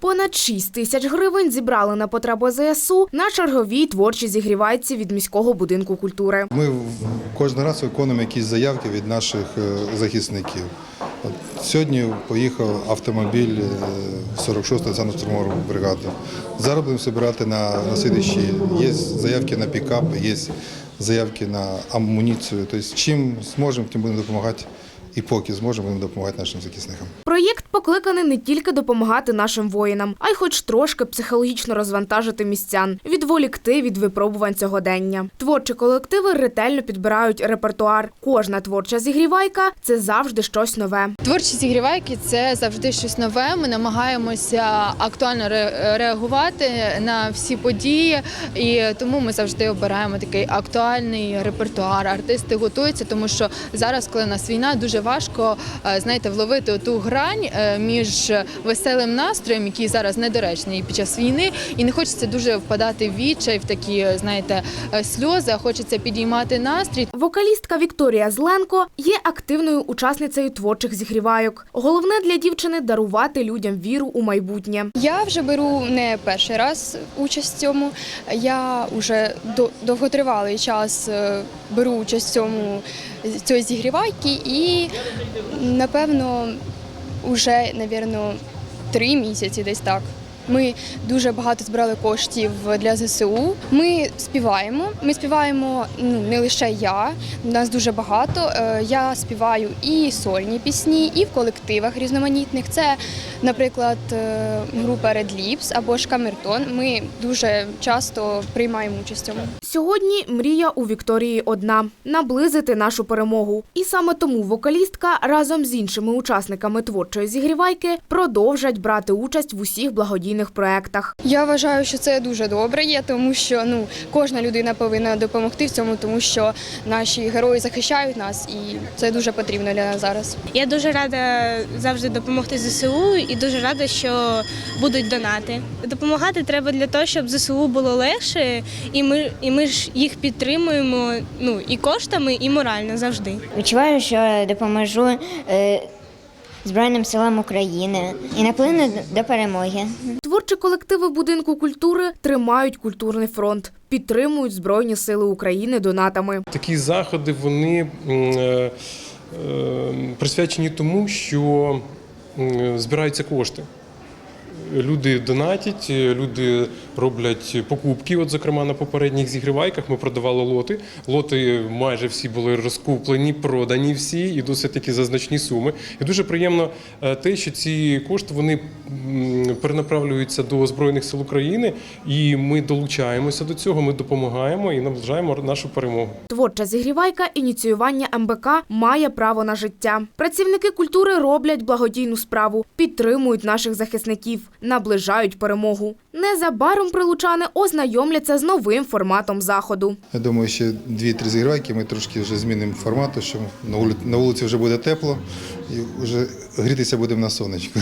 Понад 6 тисяч гривень зібрали на потреби ЗСУ на черговій творчій зігрівайці від міського будинку культури. Ми кожен раз виконуємо якісь заявки від наших е, захисників. От сьогодні поїхав автомобіль е, 46-ї санкт бригади. Зараз будемо збирати на, на слідчі. Є заявки на пікап, є заявки на амуніцію. Тобто, чим зможемо, тим будемо допомагати. І поки зможемо, будемо допомагати нашим захисникам. Проєкт покликаний не тільки допомагати нашим воїнам, а й хоч трошки психологічно розвантажити містян, відволікти від випробувань сьогодення. Творчі колективи ретельно підбирають репертуар. Кожна творча зігрівайка це завжди щось нове. Творчі зігрівайки це завжди щось нове. Ми намагаємося актуально реагувати на всі події, і тому ми завжди обираємо такий актуальний репертуар. Артисти готуються, тому що зараз, коли у нас війна, дуже важко е, знаєте, вловити ту грань е, між веселим настроєм, який зараз недоречний під час війни, і не хочеться дуже впадати в відчай, в такі знаєте е, сльози. а Хочеться підіймати настрій. Вокалістка Вікторія Зленко є активною учасницею творчих зігрівайок. Головне для дівчини дарувати людям віру у майбутнє. Я вже беру не перший раз участь в цьому. Я вже до- довготривалий час беру участь в цьому цієї зігрівайки і напевно вже мабуть, три місяці десь так. Ми дуже багато збирали коштів для ЗСУ. Ми співаємо. Ми співаємо ну не лише я, нас дуже багато. Е, Я співаю і сольні пісні, і в колективах різноманітних. Це, наприклад, е, група Red Lips або ж Камертон. Ми дуже часто приймаємо участь цьому. Сьогодні мрія у Вікторії одна наблизити нашу перемогу. І саме тому вокалістка разом з іншими учасниками творчої зігрівайки продовжать брати участь в усіх благодійних проєктах. Я вважаю, що це дуже добре є, тому що ну кожна людина повинна допомогти в цьому, тому що наші герої захищають нас, і це дуже потрібно для нас зараз. Я дуже рада завжди допомогти ЗСУ і дуже рада, що будуть донати. Допомагати треба для того, щоб ЗСУ було легше, і ми, і ми ж їх підтримуємо ну і коштами, і морально завжди. Відчуваю, що допоможу е, Збройним силам України і наплину до перемоги. Творчі колективи будинку культури тримають культурний фронт, підтримують Збройні Сили України донатами. Такі заходи вони е, е, присвячені тому, що збираються кошти. Люди донатять, люди роблять покупки. От, зокрема, на попередніх зігрівайках ми продавали лоти. Лоти майже всі були розкуплені, продані всі і досить таки за значні суми. І дуже приємно е, те, що ці кошти вони перенаправлюються до Збройних сил України, і ми долучаємося до цього. Ми допомагаємо і наближаємо нашу перемогу. Творча зігрівайка ініціювання МБК має право на життя. Працівники культури роблять благодійну справу, підтримують наших захисників, наближають перемогу. Незабаром прилучани ознайомляться з новим форматом заходу. Я думаю, ще дві-три зіграйки ми трошки вже змінимо формату, що на вулиці, вже буде тепло і вже грітися будемо на сонечку.